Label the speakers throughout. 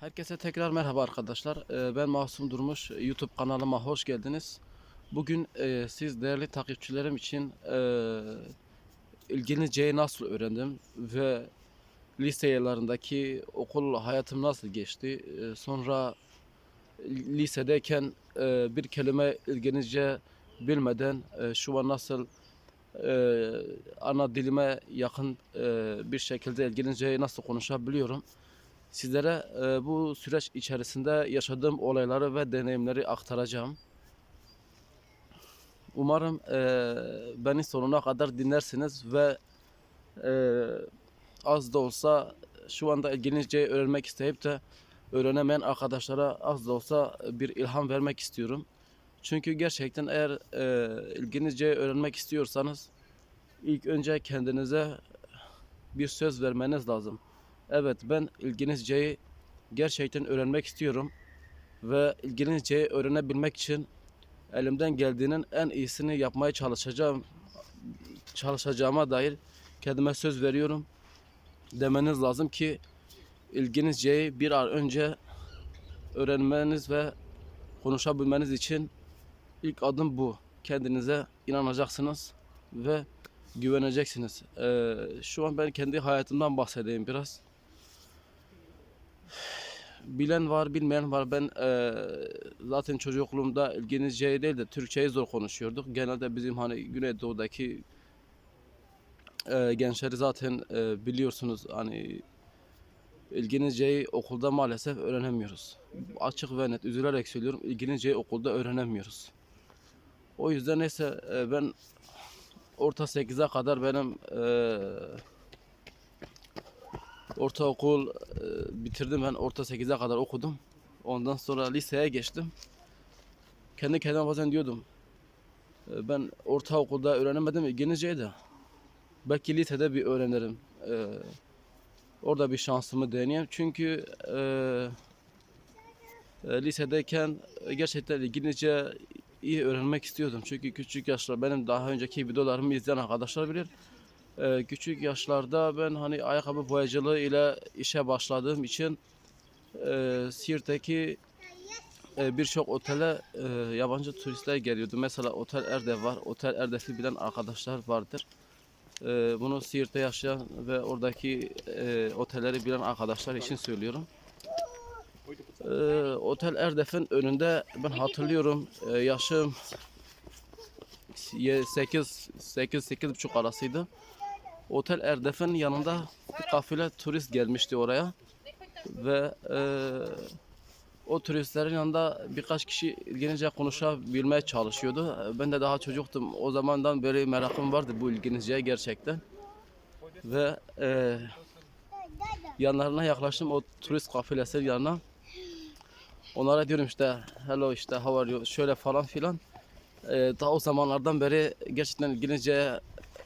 Speaker 1: Herkese tekrar merhaba arkadaşlar. Ee, Ben Masum Durmuş. YouTube kanalıma hoş geldiniz. Bugün e, siz değerli takipçilerim için e, İngilizceyi nasıl öğrendim ve lise yıllarındaki okul hayatım nasıl geçti? E, Sonra lisedeyken bir kelime İngilizce bilmeden şu an nasıl ana dilime yakın bir şekilde İngilizceyi nasıl konuşabiliyorum? Sizlere e, bu süreç içerisinde yaşadığım olayları ve deneyimleri aktaracağım. Umarım e, beni sonuna kadar dinlersiniz ve e, az da olsa şu anda İngilizceyi öğrenmek isteyip de öğrenemeyen arkadaşlara az da olsa bir ilham vermek istiyorum. Çünkü gerçekten eğer e, İngilizceyi öğrenmek istiyorsanız ilk önce kendinize bir söz vermeniz lazım. Evet ben İngilizceyi gerçekten öğrenmek istiyorum ve İngilizceyi öğrenebilmek için elimden geldiğinin en iyisini yapmaya çalışacağım. Çalışacağıma dair kendime söz veriyorum. Demeniz lazım ki İngilizceyi bir ay önce öğrenmeniz ve konuşabilmeniz için ilk adım bu. Kendinize inanacaksınız ve güveneceksiniz. Ee, şu an ben kendi hayatımdan bahsedeyim biraz bilen var, bilmeyen var. Ben eee, zaten çocukluğumda İngilizceyi değil de Türkçeyi zor konuşuyorduk. Genelde bizim hani Güneydoğu'daki eee gençleri zaten eee, biliyorsunuz hani İngilizceyi okulda maalesef öğrenemiyoruz. Açık ve net üzülerek söylüyorum İngilizceyi okulda öğrenemiyoruz. O yüzden neyse eee, ben orta 8'e kadar benim eee ortaokul e, bitirdim ben orta 8'e kadar okudum. Ondan sonra liseye geçtim. Kendi kendime bazen diyordum. e, Ben ortaokulda öğrenemedim İngilizceyi de. Belki lisede bir öğrenirim. E, orada bir şansımı deneyeyim. Çünkü e, e, lisedeyken gerçekten İngilizce iyi öğrenmek istiyordum. Çünkü küçük yaşlar benim daha önceki videolarımı izleyen arkadaşlar bilir. Ee, küçük yaşlarda ben hani ayakkabı boyacılığı ile işe başladığım için e, Siirt'teki e, birçok otele e, yabancı turistler geliyordu. Mesela Otel Erdef var. Otel Erdef'i bilen arkadaşlar vardır. E, bunu Siirt'te yaşayan ve oradaki e, otelleri bilen arkadaşlar için söylüyorum. E, Otel Erdef'in önünde ben hatırlıyorum e, yaşım 8 8 8 buçuk arasıydı. Otel Erdef'in yanında kafile turist gelmişti oraya ve e, o turistlerin yanında birkaç kişi İngilizce konuşabilmeye çalışıyordu. Ben de daha çocuktum. O zamandan beri merakım vardı bu İngilizceye gerçekten. Ve e, yanlarına yaklaştım o turist kafilesinin yanına. Onlara diyorum işte hello işte how are you şöyle falan filan. E, daha o zamanlardan beri gerçekten İngilizce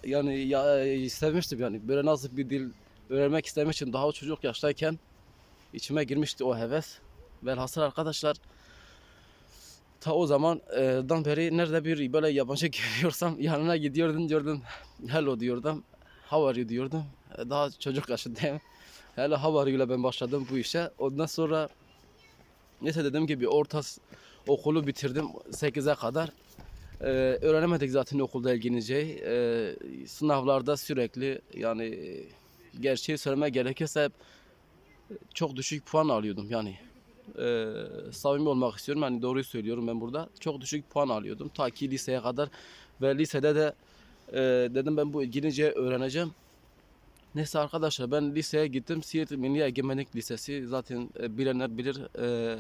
Speaker 1: yani ya, istemiştim yani. Böyle nasıl bir dil öğrenmek istemiştim daha çocuk yaştayken içime girmişti o heves. Velhasıl arkadaşlar ta o zamandan beri nerede bir böyle yabancı görüyorsam yanına gidiyordum diyordum. Hello diyordum how are you diyordum. E, daha çocuk yaşındayım. Hello how are you ile ben başladım bu işe. Ondan sonra neyse dedim ki bir orta okulu bitirdim 8'e kadar ee, öğrenemedik zaten okulda İngilizceyi. Ee, sınavlarda sürekli yani gerçeği söylemeye gerekirse hep çok düşük puan alıyordum yani. Ee, samimi olmak istiyorum yani doğruyu söylüyorum ben burada. Çok düşük puan alıyordum ta ki liseye kadar ve lisede de e, dedim ben bu İngilizceyi öğreneceğim. Neyse arkadaşlar ben liseye gittim. Siirt Milli Egemenlik Lisesi zaten e, bilenler bilir. E,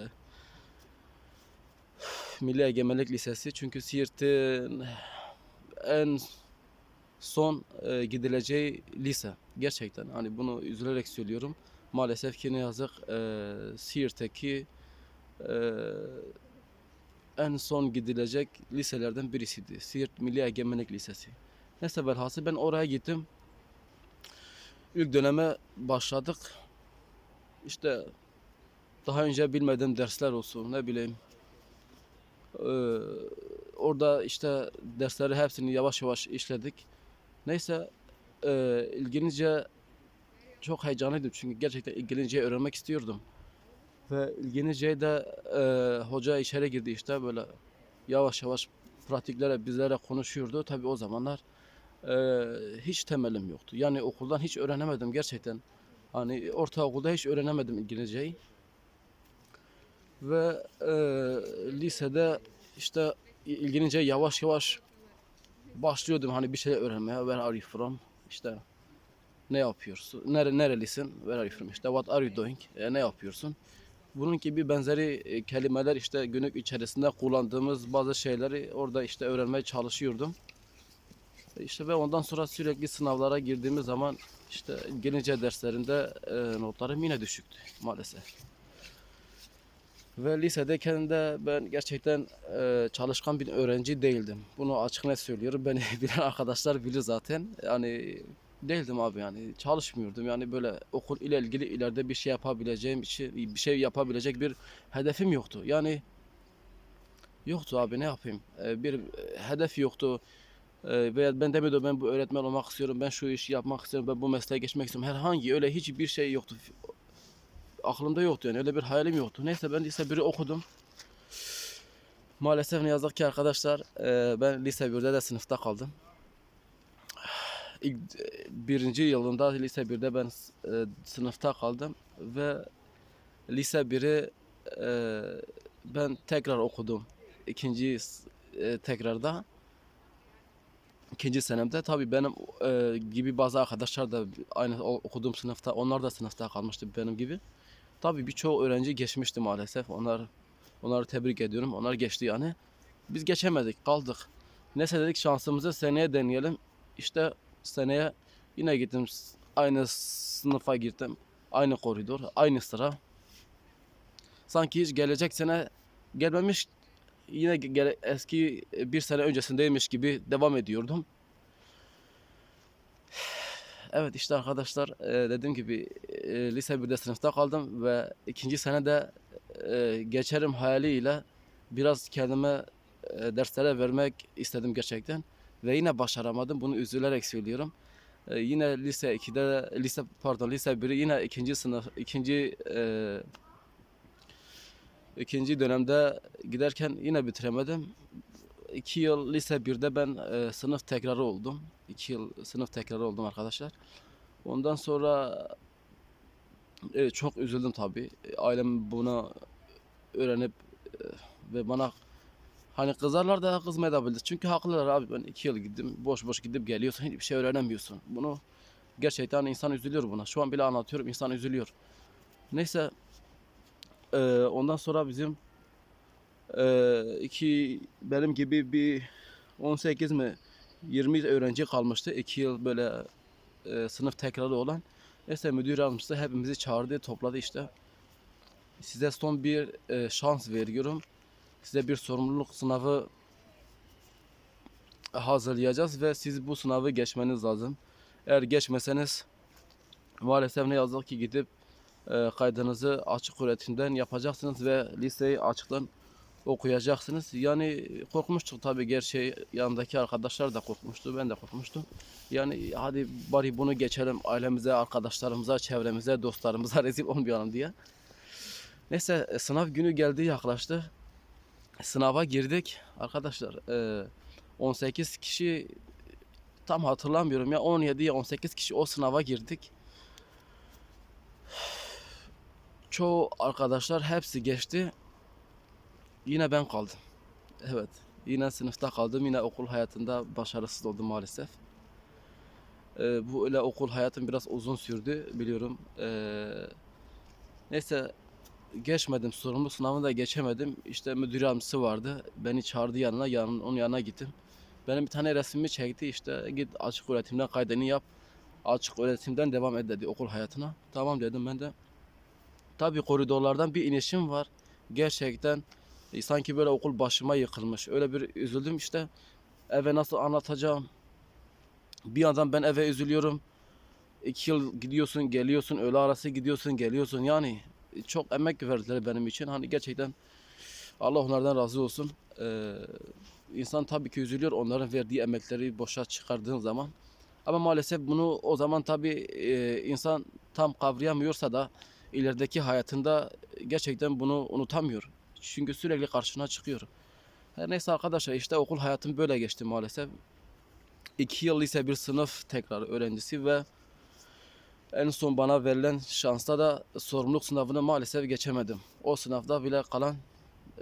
Speaker 1: Milli Egemenlik Lisesi. Çünkü Siirt'in en son e, gidileceği lise. Gerçekten hani bunu üzülerek söylüyorum. Maalesef ki ne yazık e, Siirt'teki e, en son gidilecek liselerden birisiydi. Siirt Milli Egemenlik Lisesi. Neyse velhasıl ben oraya gittim. İlk döneme başladık. İşte daha önce bilmediğim dersler olsun ne bileyim ee, orada işte dersleri hepsini yavaş yavaş işledik. Neyse e, İngilizce çok heyecanlıydım çünkü gerçekten İngilizce öğrenmek istiyordum. Ve ilginçce de e, hoca içeri girdi işte böyle yavaş yavaş pratiklere bizlere konuşuyordu. Tabii o zamanlar e, hiç temelim yoktu. Yani okuldan hiç öğrenemedim gerçekten. Hani ortaokulda hiç öğrenemedim İngilizceyi. Ve e, lisede işte ilgilince yavaş yavaş başlıyordum hani bir şey öğrenmeye. Where are you from? İşte ne yapıyorsun? Nere, nerelisin? Where are you from? İşte what are you doing? E, ne yapıyorsun? Bunun gibi benzeri e, kelimeler işte günlük içerisinde kullandığımız bazı şeyleri orada işte öğrenmeye çalışıyordum. E, İşte ve ondan sonra sürekli sınavlara girdiğimiz zaman işte İngilizce derslerinde e, notlarım yine düşüktü maalesef. Ve lisedeyken de ben gerçekten e, çalışkan bir öğrenci değildim. Bunu açık net söylüyorum. Beni bilen arkadaşlar bilir zaten. Yani değildim abi yani çalışmıyordum. Yani böyle okul ile ilgili ileride bir şey yapabileceğim, bir şey, yapabilecek bir hedefim yoktu. Yani yoktu abi ne yapayım? E, bir hedef yoktu. E, veya ben demiyordum ben bu öğretmen olmak istiyorum, ben şu işi yapmak istiyorum, ben bu mesleğe geçmek istiyorum. Herhangi öyle hiçbir şey yoktu aklımda yoktu yani öyle bir hayalim yoktu. Neyse ben lise 1'i okudum. Maalesef ne yazık ki arkadaşlar e, ben lise 1'de de sınıfta kaldım. İlk e, birinci yılında lise 1'de ben e, sınıfta kaldım ve lise 1'i e, ben tekrar okudum. İkinci tekrarda ikinci senemde tabii benim e, gibi bazı arkadaşlar da aynı okuduğum sınıfta onlar da sınıfta kalmıştı benim gibi. Tabii birçoğu öğrenci geçmişti maalesef. Onlar onları tebrik ediyorum. Onlar geçti yani. Biz geçemedik, kaldık. Neyse dedik şansımızı seneye deneyelim. İşte seneye yine gittim. Aynı sınıfa girdim. Aynı koridor, aynı sıra. Sanki hiç gelecek sene gelmemiş yine eski bir sene öncesindeymiş gibi devam ediyordum. Evet işte arkadaşlar e, dediğim gibi e, lise 1'de sınıfta kaldım ve ikinci sene de e, geçerim hayaliyle biraz kendime derslere vermek istedim gerçekten ve yine başaramadım. Bunu üzülerek söylüyorum. Yine lise 2'de lise pardon lise 1'i yine ikinci sınıf ikinci ikinci dönemde giderken yine bitiremedim. İki yıl lise 1'de ben e, sınıf tekrarı oldum. İki yıl sınıf tekrarı oldum arkadaşlar. Ondan sonra evet, çok üzüldüm tabii. E, Ailem buna öğrenip e, ve bana hani kızarlar da kızmaya da bilir. Çünkü haklılar abi ben iki yıl gittim. Boş boş gidip geliyorsun. Hiçbir şey öğrenemiyorsun. Bunu gerçekten insan üzülüyor buna. Şu an bile anlatıyorum insan üzülüyor. Neyse e, ondan sonra bizim e, iki benim gibi bir 18 mi 20 öğrenci kalmıştı. 2 yıl böyle e, sınıf tekrarı olan. Neyse müdür yardımcısı hepimizi çağırdı, topladı işte. Size son bir e, şans veriyorum. Size bir sorumluluk sınavı hazırlayacağız ve siz bu sınavı geçmeniz lazım. Eğer geçmeseniz maalesef ne yazık ki gidip e, kaydınızı açık öğretimden yapacaksınız ve liseyi açıktan okuyacaksınız. Yani korkmuştuk tabii gerçeği yanındaki arkadaşlar da korkmuştu. Ben de korkmuştum. Yani hadi bari bunu geçelim ailemize, arkadaşlarımıza, çevremize, dostlarımıza rezil olmayalım diye. Neyse e, sınav günü geldi yaklaştı. Sınava girdik. Arkadaşlar e, 18 kişi tam hatırlamıyorum ya 17 ya 18 kişi o sınava girdik. Çoğu arkadaşlar hepsi geçti. Yine ben kaldım. Evet. Yine sınıfta kaldım. Yine okul hayatında başarısız oldum maalesef. Ee, bu öyle okul hayatım biraz uzun sürdü biliyorum. Ee, neyse geçmedim. Sorumlu sınavını da geçemedim. İşte müdür yardımcısı vardı. Beni çağırdı yanına. Yanın, onun yanına gittim. Benim bir tane resmimi çekti. İşte git açık öğretimden kaydını yap. Açık öğretimden devam et dedi okul hayatına. Tamam dedim ben de. Tabii koridorlardan bir inişim var. Gerçekten e, sanki böyle okul başıma yıkılmış. Öyle bir üzüldüm işte. Eve nasıl anlatacağım? Bir yandan ben eve üzülüyorum. İki yıl gidiyorsun, geliyorsun, öğle arası gidiyorsun, geliyorsun. Yani e, çok emek verdiler benim için. Hani gerçekten Allah onlardan razı olsun. Ee, insan tabii ki üzülüyor onların verdiği emekleri boşa çıkardığın zaman. Ama maalesef bunu o zaman tabii e, insan tam kavrayamıyorsa da ilerideki hayatında gerçekten bunu unutamıyor. Çünkü sürekli karşına çıkıyor. Her neyse arkadaşlar işte okul hayatım böyle geçti maalesef. İki yıl lise bir sınıf tekrar öğrencisi ve en son bana verilen şansta da sorumluluk sınavını maalesef geçemedim. O sınavda bile kalan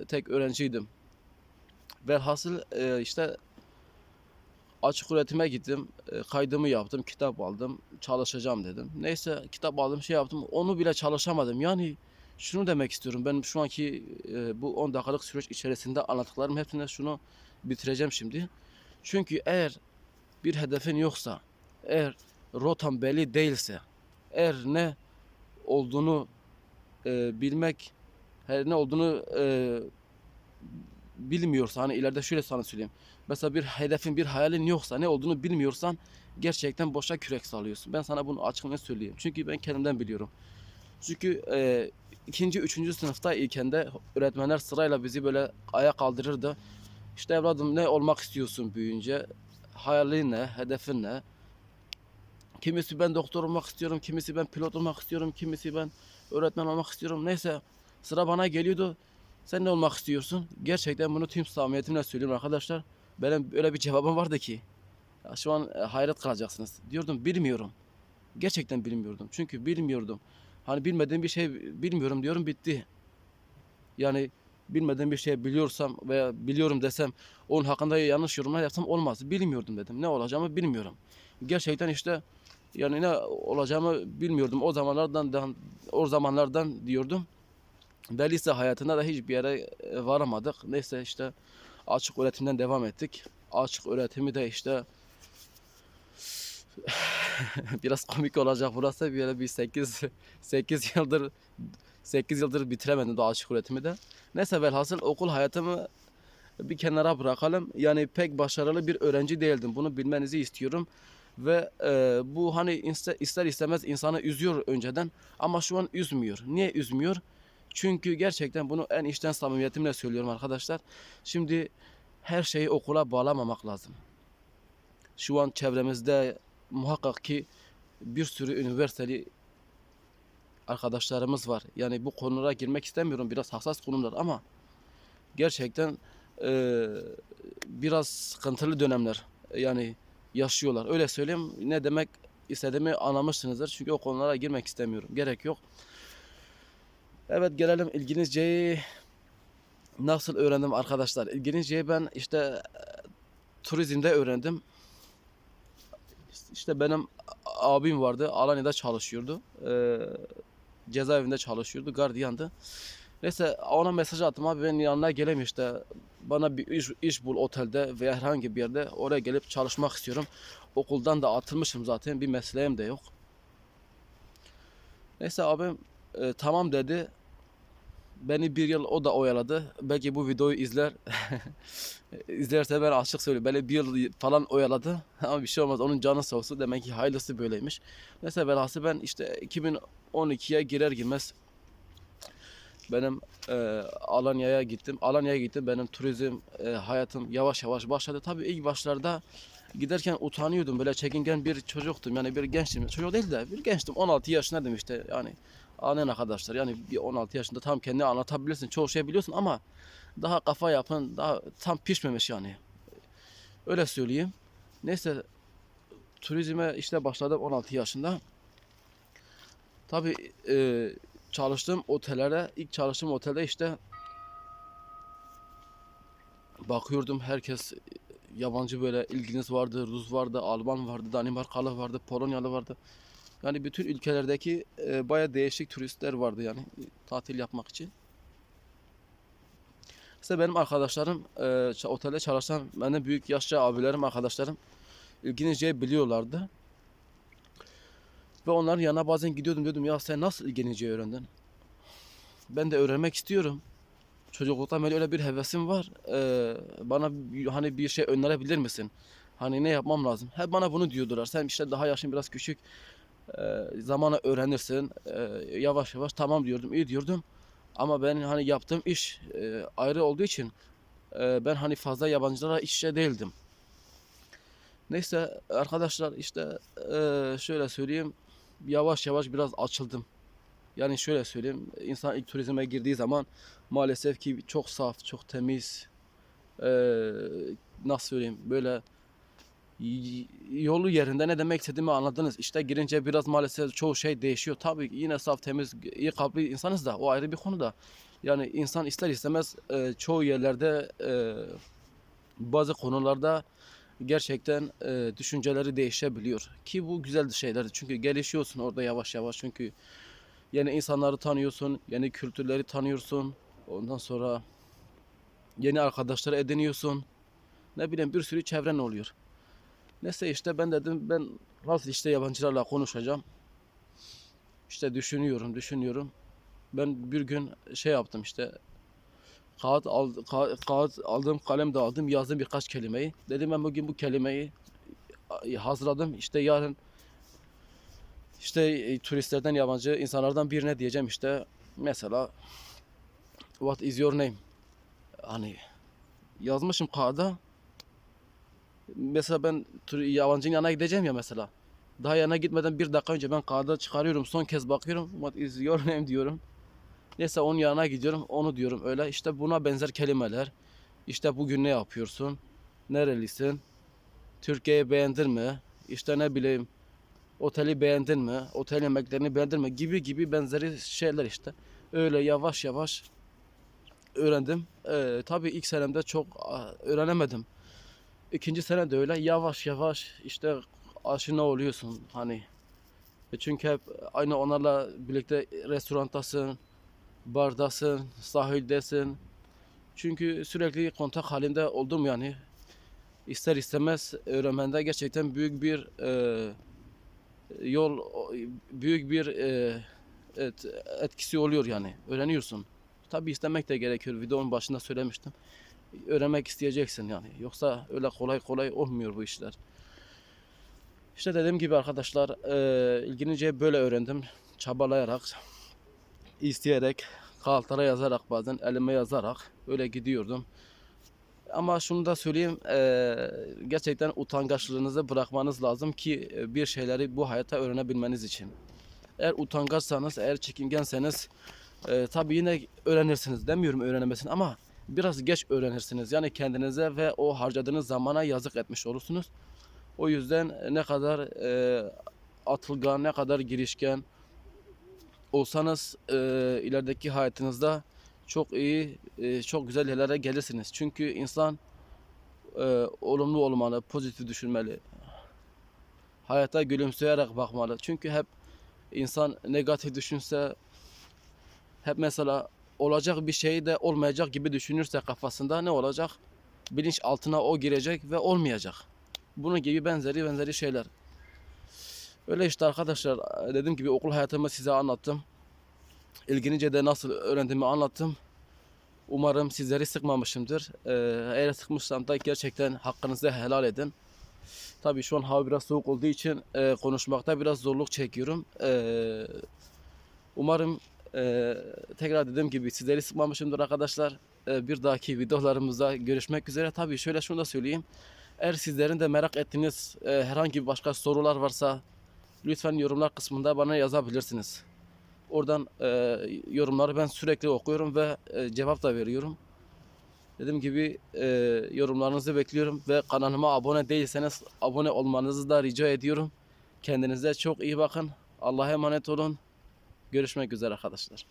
Speaker 1: tek öğrenciydim. Velhasıl e, işte açık öğretime gittim. E, kaydımı yaptım, kitap aldım, çalışacağım dedim. Neyse kitap aldım, şey yaptım. Onu bile çalışamadım. Yani şunu demek istiyorum. Ben şu anki e, bu 10 dakikalık süreç içerisinde anlattıklarım hepsine şunu bitireceğim şimdi. Çünkü eğer bir hedefin yoksa, eğer rotan belli değilse, eğer ne olduğunu e, bilmek, her ne olduğunu e, bilmiyorsa, hani ileride şöyle sana söyleyeyim. Mesela bir hedefin, bir hayalin yoksa, ne olduğunu bilmiyorsan gerçekten boşa kürek salıyorsun. Ben sana bunu açık net söyleyeyim. Çünkü ben kendimden biliyorum. Çünkü e, ikinci, üçüncü sınıfta iken de öğretmenler sırayla bizi böyle ayağa kaldırırdı. İşte evladım ne olmak istiyorsun büyüyünce? Hayalin ne? Hedefin ne? Kimisi ben doktor olmak istiyorum, kimisi ben pilot olmak istiyorum, kimisi ben öğretmen olmak istiyorum. Neyse sıra bana geliyordu. Sen ne olmak istiyorsun? Gerçekten bunu tüm samimiyetimle söylüyorum arkadaşlar. Benim öyle bir cevabım vardı ki. Şu an e, hayret kalacaksınız. Diyordum bilmiyorum. Gerçekten bilmiyordum. Çünkü bilmiyordum. Hani bilmediğim bir şey bilmiyorum diyorum bitti. Yani bilmediğim bir şey biliyorsam veya biliyorum desem onun hakkında yanlış yorumlar yapsam olmaz. Bilmiyordum dedim. Ne olacağımı bilmiyorum. Gerçekten işte yani ne olacağımı bilmiyordum. O zamanlardan o zamanlardan diyordum. Ve lise hayatında da hiçbir yere e, varamadık. Neyse işte açık öğretimden devam ettik. Açık öğretimi de işte biraz komik olacak burası. Bir bir 8 8 yıldır 8 yıldır bitiremedim de açık öğretimi de. Neyse velhasıl okul hayatımı bir kenara bırakalım. Yani pek başarılı bir öğrenci değildim. Bunu bilmenizi istiyorum. Ve e, bu hani ister, ister istemez insanı üzüyor önceden ama şu an üzmüyor. Niye üzmüyor? Çünkü gerçekten bunu en içten samimiyetimle söylüyorum arkadaşlar. Şimdi her şeyi okula bağlamamak lazım. Şu an çevremizde muhakkak ki bir sürü üniversiteli arkadaşlarımız var. Yani bu konulara girmek istemiyorum. Biraz hassas konular ama gerçekten e, biraz sıkıntılı dönemler yani yaşıyorlar. Öyle söyleyeyim. Ne demek istediğimi anlamışsınızdır. Çünkü o konulara girmek istemiyorum. Gerek yok. Evet gelelim İlginizce'yi nasıl öğrendim arkadaşlar. İlginizce'yi ben işte e, turizmde öğrendim. İşte benim abim vardı. Alanya'da çalışıyordu. Ee, cezaevinde çalışıyordu. Gardiyandı. Neyse ona mesaj attım abi ben yanına geleyim işte. Bana bir iş, iş bul otelde veya herhangi bir yerde. Oraya gelip çalışmak istiyorum. Okuldan da atılmışım zaten. Bir mesleğim de yok. Neyse abim e, tamam dedi. Beni bir yıl o da oyaladı. Belki bu videoyu izler. İzlerse ben açık söyleyeyim. Beni bir yıl falan oyaladı. Ama bir şey olmaz. Onun canı sağ olsun. Demek ki hayırlısı böyleymiş. Neyse velhası ben işte 2012'ye girer girmez benim e, Alanya'ya gittim. Alanya'ya gittim. Benim turizm e, hayatım yavaş yavaş başladı. Tabii ilk başlarda giderken utanıyordum. Böyle çekingen bir çocuktum. Yani bir gençtim. Çocuk değil de bir gençtim. 16 yaşındaydım işte. Yani annen arkadaşlar. Yani bir 16 yaşında tam kendini anlatabilirsin. Çoğu şey biliyorsun ama daha kafa yapın. Daha tam pişmemiş yani. Öyle söyleyeyim. Neyse turizme işte başladım 16 yaşında. Tabii e, çalıştığım otellere, ilk çalıştığım otelde işte bakıyordum herkes yabancı böyle ilginiz vardı, Rus vardı, Alman vardı, Danimarkalı vardı, Polonyalı vardı. Yani bütün ülkelerdeki e, baya değişik turistler vardı yani tatil yapmak için. İşte benim arkadaşlarım, e, otelde çalışan, benden büyük yaşça abilerim, arkadaşlarım İngilizceyi biliyorlardı. Ve onların yanına bazen gidiyordum diyordum ya sen nasıl İngilizce öğrendin? Ben de öğrenmek istiyorum. Çocukluktan beri öyle bir hevesim var. Ee, bana hani bir şey önerebilir misin? Hani ne yapmam lazım? Hep bana bunu diyordular. Sen işte daha yaşın biraz küçük. Ee, zamanla öğrenirsin. Ee, yavaş yavaş tamam diyordum, iyi diyordum. Ama ben hani yaptığım iş e, ayrı olduğu için e, ben hani fazla yabancılara içe değildim. Neyse arkadaşlar işte e, şöyle söyleyeyim. Yavaş yavaş biraz açıldım. Yani şöyle söyleyeyim, insan ilk turizme girdiği zaman maalesef ki çok saf, çok temiz, eee, nasıl söyleyeyim, böyle yolu yerinde ne demek istediğimi anladınız. İşte girince biraz maalesef çoğu şey değişiyor. Tabii yine saf, temiz, iyi kalpli insanız da o ayrı bir konu da. Yani insan ister istemez eee, çoğu yerlerde eee, bazı konularda gerçekten eee, düşünceleri değişebiliyor. Ki bu güzel şeyler. Çünkü gelişiyorsun orada yavaş yavaş. Çünkü yeni insanları tanıyorsun, yeni kültürleri tanıyorsun. Ondan sonra yeni arkadaşlar ediniyorsun. Ne bileyim bir sürü çevren oluyor. Neyse işte ben dedim ben nasıl işte yabancılarla konuşacağım. İşte düşünüyorum, düşünüyorum. Ben bir gün şey yaptım işte kağıt, al, ka- kağıt aldım, kalem de aldım, yazdım birkaç kelimeyi. Dedim ben bugün bu kelimeyi hazırladım. İşte yarın işte e, turistlerden, yabancı insanlardan birine diyeceğim işte mesela What is your name? Hani yazmışım kağıda. Mesela ben yabancının yanına gideceğim ya mesela. Daha yanına gitmeden bir dakika önce ben kağıda çıkarıyorum. Son kez bakıyorum. What is your name diyorum. Neyse onun yanına gidiyorum. Onu diyorum öyle. İşte buna benzer kelimeler. İşte bugün ne yapıyorsun? Nerelisin? Türkiye'yi beğendin mi? İşte ne bileyim oteli beğendin mi? Otel yemeklerini beğendin mi? Gibi gibi benzeri şeyler işte. Öyle yavaş yavaş öğrendim. Ee, tabii ilk senemde çok öğrenemedim. İkinci sene de öyle yavaş yavaş işte aşina oluyorsun hani. E Çünkü hep aynı onlarla birlikte restorantasın, bardasın, sahildesin. Çünkü sürekli kontak halinde oldum yani. İster istemez öğrenmende gerçekten büyük bir e, yol, büyük bir e, et, etkisi oluyor yani. Öğreniyorsun. Tabii istemek de gerekiyor. Videonun başında söylemiştim. Öğrenmek isteyeceksin yani. Yoksa öyle kolay kolay olmuyor bu işler. İşte dediğim gibi arkadaşlar e, ilgilince böyle öğrendim. Çabalayarak, isteyerek, kağıtlara yazarak bazen elime yazarak öyle gidiyordum. Ama şunu da söyleyeyim, e, gerçekten utangaçlığınızı bırakmanız lazım ki e, bir şeyleri bu hayata öğrenebilmeniz için. Eğer utangaçsanız, eğer çekingenseniz e, tabii yine öğrenirsiniz. Demiyorum öğrenemezsin ama biraz geç öğrenirsiniz. Yani kendinize ve o harcadığınız zamana yazık etmiş olursunuz. O yüzden ne kadar e, atılgan, ne kadar girişken olsanız e, ilerideki hayatınızda çok iyi, e, çok güzel yerlere gelirsiniz. Çünkü insan e, olumlu olmalı, pozitif düşünmeli. Hayata gülümseyerek bakmalı. Çünkü hep insan negatif düşünse, hep mesela olacak bir şey de olmayacak gibi düşünürse kafasında ne olacak? Bilinç altına o girecek ve olmayacak. Bunun gibi benzeri benzeri şeyler. Öyle işte arkadaşlar dediğim gibi okul hayatımı size anlattım. İlginince de nasıl öğrendiğimi anlattım. Umarım sizleri sıkmamışımdır. Ee, eğer sıkmışsam da gerçekten hakkınızı helal edin. Tabii şu an hava biraz soğuk olduğu için e, konuşmakta biraz zorluk çekiyorum. Ee, umarım e, tekrar dediğim gibi sizleri sıkmamışımdır arkadaşlar. Ee, bir dahaki videolarımızda görüşmek üzere. Tabii şöyle şunu da söyleyeyim. Eğer sizlerin de merak ettiğiniz e, herhangi başka sorular varsa lütfen yorumlar kısmında bana yazabilirsiniz. Oradan e, yorumları ben sürekli okuyorum ve e, cevap da veriyorum. Dediğim gibi e, yorumlarınızı bekliyorum ve kanalıma abone değilseniz abone olmanızı da rica ediyorum. Kendinize çok iyi bakın. Allah'a emanet olun. Görüşmek üzere arkadaşlar.